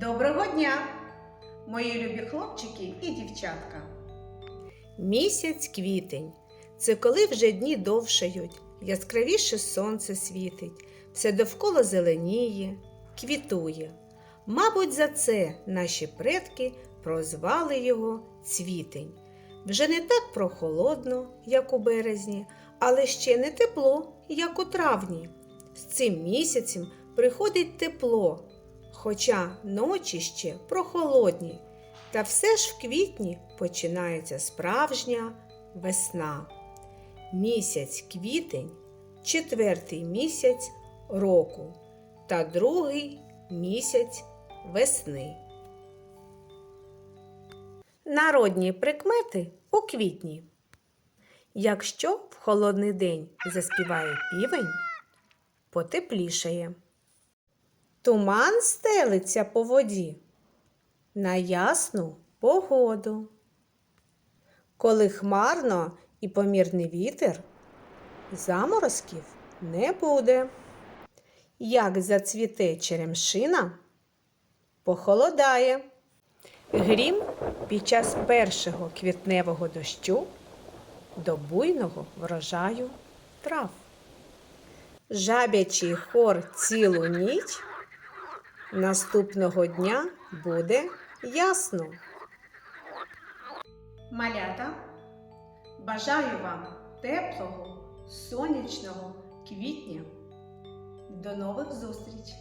Доброго дня, мої любі хлопчики і дівчатка. Місяць квітень це коли вже дні довшають, яскравіше сонце світить, все довкола зеленіє, квітує. Мабуть, за це наші предки прозвали його цвітень. Вже не так прохолодно, як у березні, але ще не тепло, як у травні. З цим місяцем приходить тепло, хоча ночі ще прохолодні. Та все ж в квітні починається справжня весна. Місяць квітень четвертий місяць року та другий місяць весни. Народні прикмети у квітні. Якщо в холодний день заспіває півень, потеплішає. Туман стелиться по воді на ясну погоду. Коли хмарно і помірний вітер, заморозків не буде. Як зацвіте черемшина, похолодає. Грім під час першого квітневого дощу до буйного врожаю трав. Жабячий хор цілу ніч наступного дня буде ясно. Малята, бажаю вам теплого, сонячного квітня. До нових зустріч!